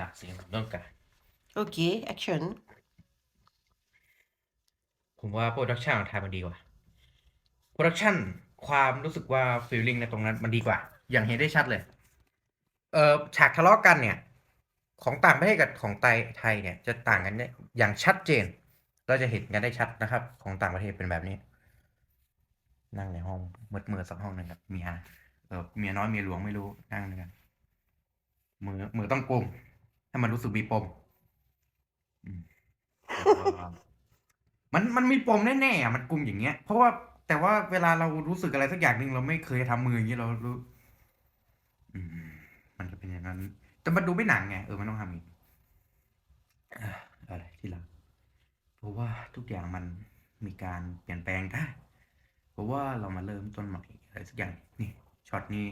หนักเสียงเรื่องการ Okay, action. ผมว่าโปรดักชันของไทยมันดีกว่าโปรดักชันความรู้สึกว่าฟีลลิ่งในตรงนั้นมันดีกว่า อย่างเห็นได้ชัดเลย เออฉากทะเลาะกันเนี่ย ของต่างประเทศกับของไทยไทยเนี่ย จะต่างกันเนี่ยอย่างชัดเจน เราจะเห็นกันได้ชัดนะครับ ของต่างประเทศเป็นแบบนี้ นั่งในห้องมืดมืดๆสักห้องหนึ่งกับเมียเออเมียน้อยเมียหลวงไม่รู้นั่งด้วยกันมือมือต้องกลม ให้มันรู้สึกมีปมอืมแล้วก็มันมันมีปมแน่ๆอะมันกลุ่มอย่างเงี้ย เพราะว่าแต่ว่าเวลาเรารู้สึกอะไรสักอย่างหนึ่งเราไม่เคยทำมืออย่างนี้เรารู้ อืม มันจะเป็นอย่างนั้น แต่มันดูไม่หนังไงเออมันต้องทำอีกอะอะไรที่เราเพราะว่าทุกอย่างมันมีการเปลี่ยนแปลงได้เพราะว่าเรามาเริ่มต้นใหม่อะไรสักอย่างนี่ช็อตนี้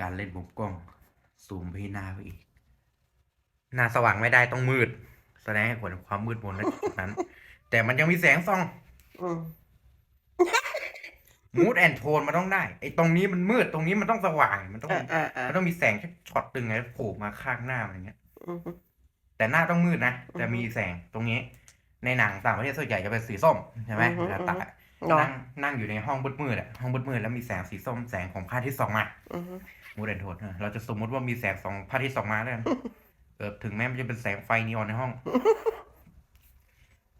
การเล่นมุมกล้องซูมไปที่หน้าไปอีก หน้าสว่างไม่ได้ต้องมืด แสดงให้ผลถึงความมืดมนในจุดนั้น แต่มันยังมีแสงส่อง Mm. มูดแอนโทนมันต้องได้ไอ้ตรงนี้มันมืดตรงนี้มันต้องสว่างมันต้อง Uh, uh, มัน uh. ต้องมีแสงแค่ช็อตหนึ่งไงโผล่มาข้างหน้ามันอย่างเงี้ย Mhm. แต่หน้าต้องมืดนะอือฮึจะมีแสงตรงนี้ ในหนังต่างประเทศส่วนใหญ่จะเป็นสีส้มใช่ไหมอือฮึเวลาตัดอะ No. นั่งนั่งอยู่ในห้องมืดๆอะห้องมืดๆแล้วมีแสงสีส้มแสงของพระอาทิตย์ส่องมา Mhm. มูดแอนโทนเราจะสมมติว่ามีแสงสองพระอาทิตย์ส่องมาแล้วกันเออถึงแม้มันจะเป็นแสงไฟนีออนในห้อง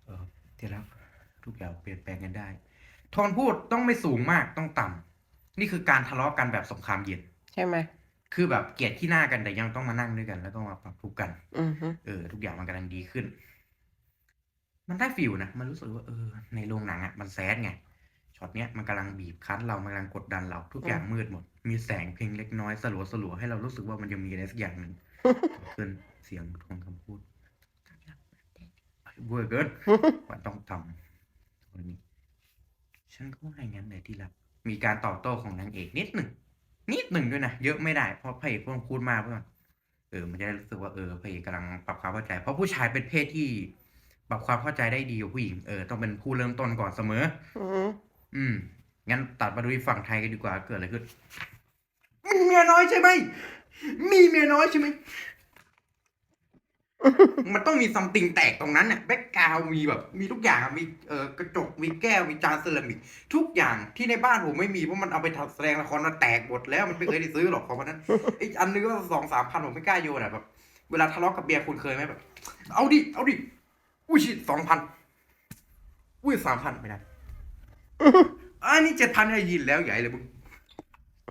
เออที่รักทุกอย่างเปลี่ยนแปลงกันได้ โทนพูดต้องไม่สูงมากต้องต่ำนี่คือการทะเลาะกันแบบสงครามเย็น ใช่ไหมคือแบบเกลียดขี้หน้ากันแต่ยังต้องมานั่งด้วยกัน แล้วต้องมาปรับทุกข์กัน อือฮึเออ ทุกอย่างมันกำลังดีขึ้น มันได้ฟิลนะ มันรู้สึกว่าเออ ในโรงหนังอะมันแซดไง ช็อตเนี้ยมันกำลังบีบคั้นเรามันกำลังกดดันเราทุกอย่างมืดหมด มีแสงเพียงเล็กน้อยสลัวสลัวๆให้เรารู้สึกว่ามันยังมีอะไรสักอย่างหนึ่งเกิดขึ้นเสียงของคำพูดเวอร์เกินมันต้องทำคนนี้ฉันก็ว่าอย่างนั้นเลยที่รักมีการตอบโต้ของนางเอกนิดหนึ่งนิดหนึ่งด้วยนะเยอะไม่ได้เพราะพระเอกเพิ่งพูดมากเพื่อนเออมันจะได้รู้สึกว่าเออพระเอกกำลังปรับความเข้าใจ เพราะผู้ชายเป็นเพศที่ปรับความเข้าใจได้ดีกว่าผู้หญิงเออต้องเป็นผู้เริ่มต้นก่อนเสมอ อือฮึอืม งั้นตัดมาดูที่ฝั่งไทยกันดีกว่าเกิดอะไรขึ้นมีเมียน้อยใช่ไหม มีเมียน้อยใช่ไหม มันต้องมีซัมติงแตกตรงนั้นเนี่ยแบ็กกราวมีแบบ มีทุกอย่างอะมีเอ่อกระจกมีแก้วมีจานเซรามิกทุกอย่างที่ในบ้านผมไม่มีเพราะมันเอาไปทำแสดงละครมาแตกหมดแล้วมันไม่เคยได้ซื้อหรอกของมันนั้นอีกอันนึงก็สองสามพันผมไม่กล้าโยนอะแบบเวลาทะเลาะกับเบียร์คุณเคยไหมแบบ เอาดิ เอาดิ อุ้ยชิสองพันอุ้ยสามพันไม่ได้ อันนี้เจ็ดพันไอ้ยินแล้วใหญ่เลยมึง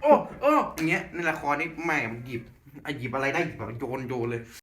โอ้โอ้อย่างเงี้ยในละครนี่แม่งหยิบไอ้หยิบอะไรได้หยิบแบบโยนโยนเลย